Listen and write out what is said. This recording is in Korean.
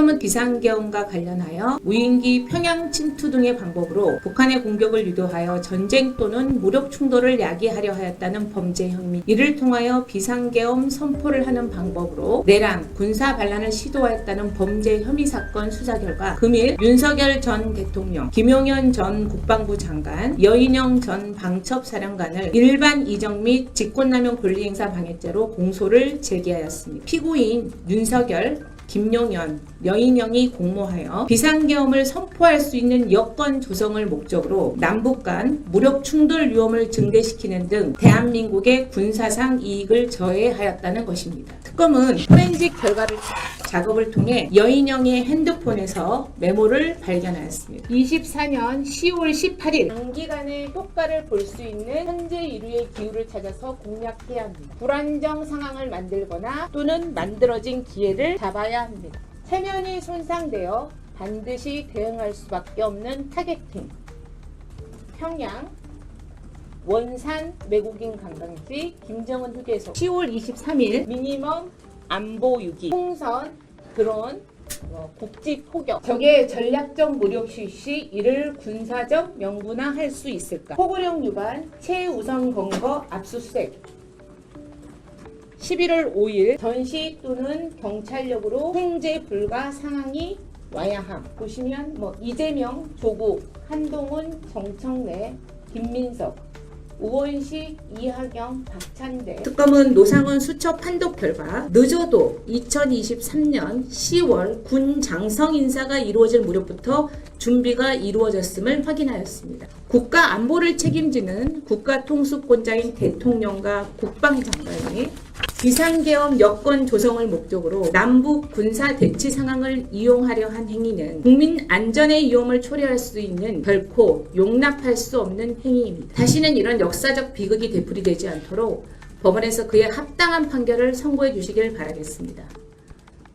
특검은 비상계엄과 관련하여 무인기 평양 침투 등의 방법으로 북한의 공격을 유도하여 전쟁 또는 무력 충돌을 야기하려 하였다는 범죄 혐의 이를 통하여 비상계엄 선포를 하는 방법으로 내란 군사 반란을 시도하였다는 범죄 혐의 사건 수사 결과 금일 윤석열 전 대통령, 김용현 전 국방부 장관, 여인영 전 방첩사령관을 일반 이적 및 직권남용 권리행사 방해죄로 공소를 제기하였습니다. 피고인 윤석열, 김용현, 여인영이 공모하여 비상계엄을 선포할 수 있는 여건 조성을 목적으로 남북 간 무력 충돌 위험을 증대시키는 등 대한민국의 군사상 이익을 저해하였다는 것입니다. 특검은 포렌식 결과를 작업을 통해 여인영의 핸드폰에서 메모를 발견하였습니다. 24년 10월 18일 단기간에 효과를 볼 수 있는 현재 인류의 기후를 찾아서 공략해야 합니다. 불안정 상황을 만들거나 또는 만들어진 기회를 잡아야 합니다. 체면이 손상되어 반드시 대응할 수밖에 없는 타겟팅. 평양 원산 외국인 관광지 김정은 휴게소 10월 23일 미니멈 안보 유기 홍선 드론 어, 국지 포격. 적의 전략적 무력 실시 이를 군사적 명분화할 수 있을까? 포고령 유반 최우선 검거 압수수색. 11월 5일 전시 또는 경찰력으로 통제 불가 상황이 와야 함. 보시면 뭐 이재명, 조국, 한동훈, 정청래, 김민석, 우원식, 이하경, 박찬대. 특검은 노상원 수첩 판독 결과 늦어도 2023년 10월 군 장성 인사가 이루어질 무렵부터 준비가 이루어졌음을 확인하였습니다. 국가 안보를 책임지는 국가통수권자인 대통령과 국방장관이 비상계엄 여건 조성을 목적으로 남북 군사 대치 상황을 이용하려 한 행위는 국민 안전의 위험을 초래할 수 있는 결코 용납할 수 없는 행위입니다. 다시는 이런 역사적 비극이 되풀이되지 않도록 법원에서 그에 합당한 판결을 선고해 주시길 바라겠습니다.